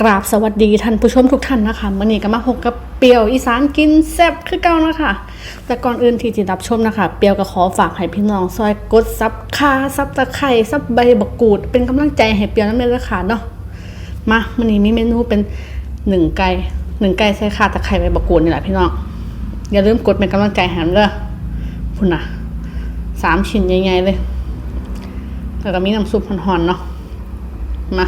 กราบสวัสดีท่านผู้ชมทุกท่านนะคะมื่อนี้ก็มาพบกับเปียวอีสานกินแซ่บคือเก่านะคะ แต่ก่อนอื่นที่จะรับชมนะคะ เปียวก็ขอฝากให้พี่น้องซอยกดซับคาซับตะไคร่ซับใบบักกูด เป็นกำลังใจให้เปียวน้ำเลือดค่ะเนาะมามื่อนี้มีเมนูเป็นหนึ่งไก่หนึ่งไก่ใส่ข่าตะไคร่ใบบักกูดนี่แหละพี่น้องอย่าลืมกดเป็นกำลังใจให้ผมเด้อพุ่นนะสามชิ้นใหญ่ๆเลยแล้วก็มีน้ำซุปหอนๆเนาะมา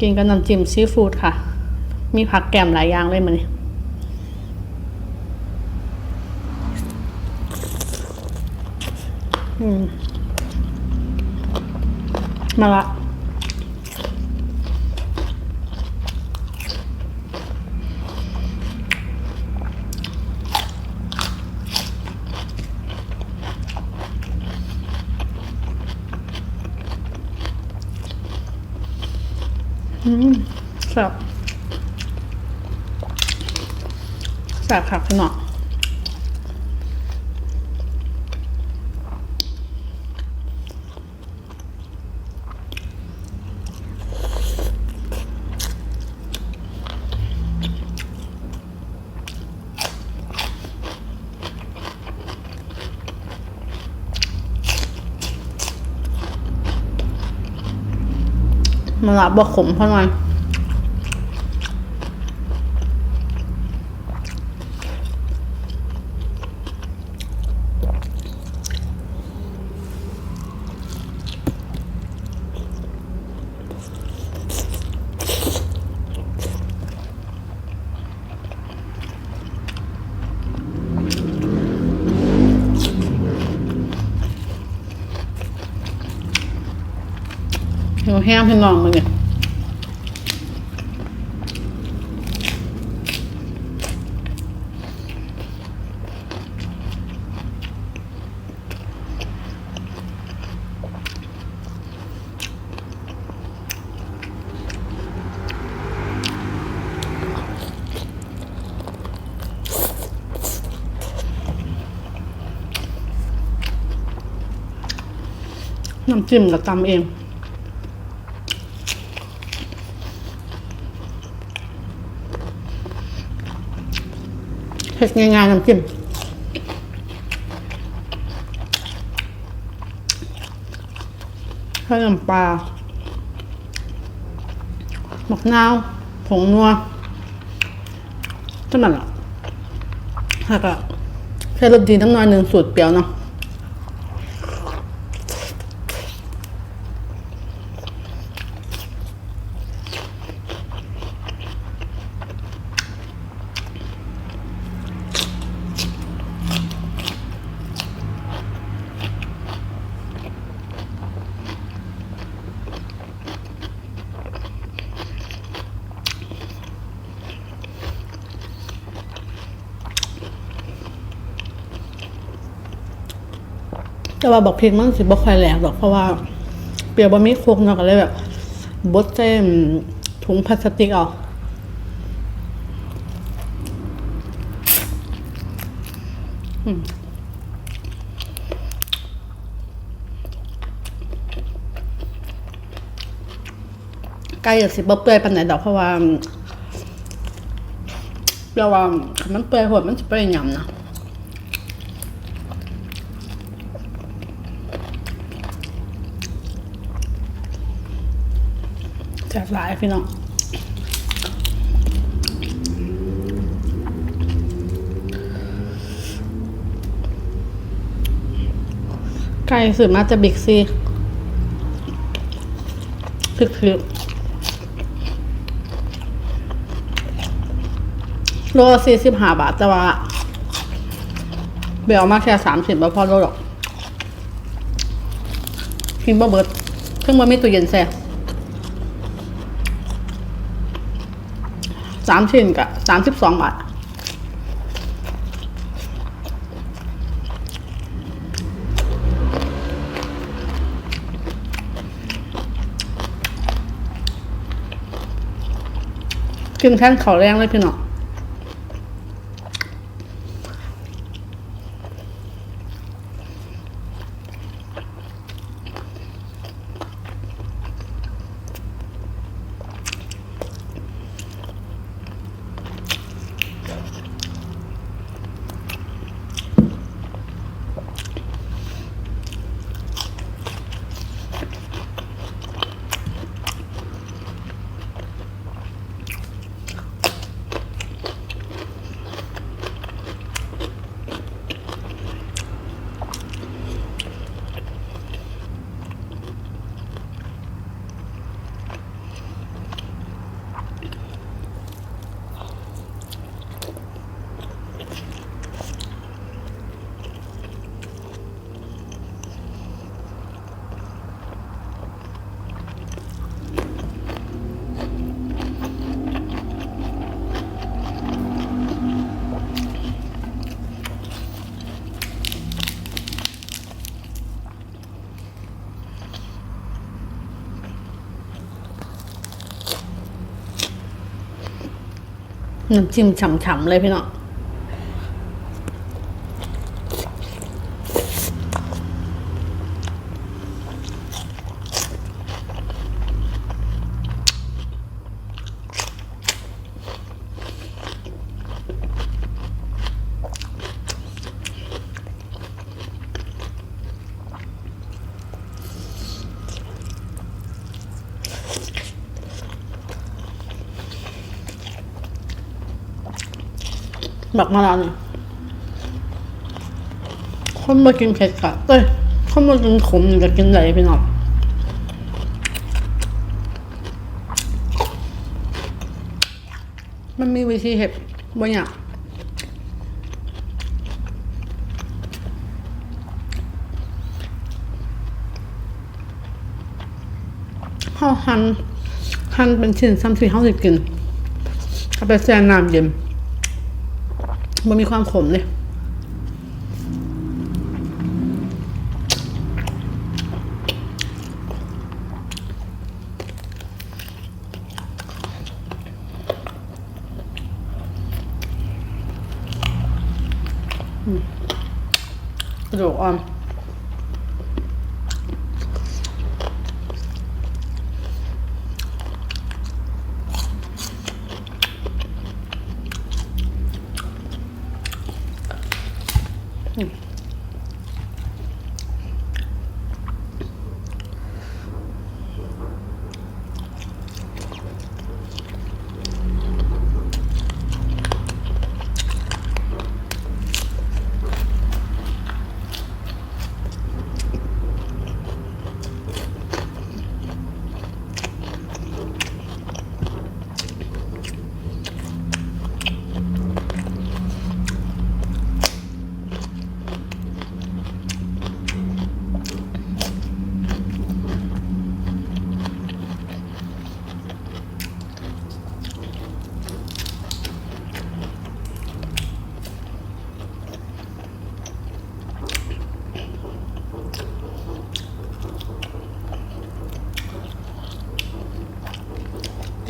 กินกับน้ำจิ้มซีฟู้ดค่ะ มีผักแกมหลายอย่างเลยมันนี่มาละ อืมแซ่บแซ่บค่ะพี่น้อ มันละบบ่ขมเพราะหน่ อยเดี๋ยวแห้งพี่น้องมันเนี่ยน้ำจิ้มเราตำเอง เผ็ดง่ายๆน้ำจิ้มข้าวน้ำปลาหมกนาวผงนัวเท่านั้นแหละแล้วก็แค่รสดีน้ำหน้อยหนึ่งสูตรเปรี้ยวเนาะ แต่ว่าบอกพริกมันสิบ่ค่อยแหลกหรอกเพราะว่า เปรียวบะมีโคกเนาะก็เลยแบบบดเส้นถุงพลาสติกออืมไก่อะสิบ่เปื่อยปานไหนดอกเพราะว่าเปรียวว่ามันเปื่อยโหดมันสิเปื่อยยำนะ แซ่บหลายพี่น้องไก่สืบมาจะบิ๊กซีพริกๆโลสี่สิบห้าบาทแต่ว่าเบลมาแค่สามสิบพอโลหรอกกินบ่เบิดเครื่องมันไม่ตู้เย็นแซ่ สามชิ้นกับสามสิบสองบาทกินแท่นเขาแรงเลยพี่น้อง น้ำจิ้มฉ่ำๆเลยพี่น้อง บักมะนาวนี่คนมากินเผ็ดกะเอ้ยคนมากินขมจะกินไหนพี่น้องมันมีวิธีเห็ดบางอย่างห่อหั่นหั่นเป็นชิ้นซ้ำสี่ห้าสิบกินเอาไปแช่น้ำเย็น มันมีความขมเลยอืมกระดูกอ่อน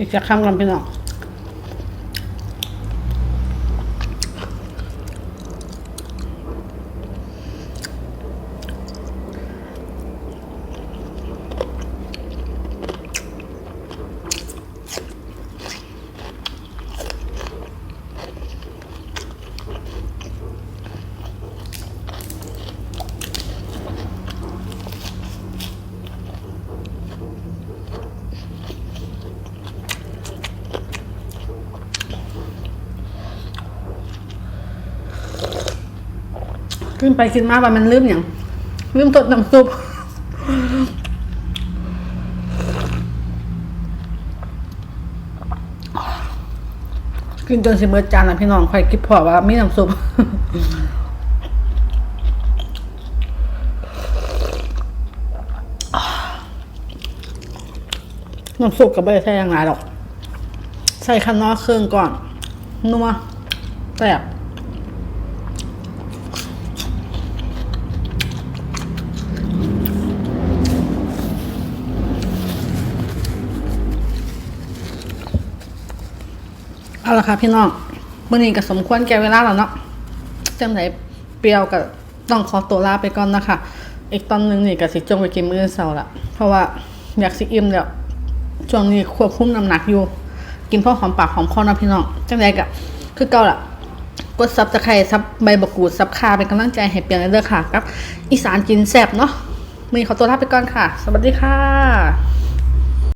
อีกจะคำกันพี่น้อง ขึ้นไปกินมาว่ามันลืมอย่างลืมตดน้ำซุปกินจนสิเบิดจานแล้วพี่น้องค่อยคิดพอว่ามีน้ำซุปน้ำซุปกับไม่ใส่อยังไงหรอก ใส่ข้างนอเครื่องก่อน นัวแซ่บ เอาละค่ะพี่น้องมื่อนี้ก็สมควรแก่เวลาแล้วเนาะจังไหนเปรียวกับต้องขอตัวลาไปก่อนนะคะอีกตอนนึงนี่ก็สิจงไปกินมื้อเช้าละเพราะว่าอยากสิอิ่มแล้วช่วงนี้ควบคุมน้ำหนักอยู่ กินพ่อหอมปากหอมคอนะพี่น้องจังไดกะคือเก่าละกดซับตะไคร้ซับใบบักูดซับคาเป็นกำลังใจให้เปียงเด้อค่ะกับ อีสานกินแซ่บเนาะมีขอตัวลาไปก่อนค่ะ สวัสดีค่ะ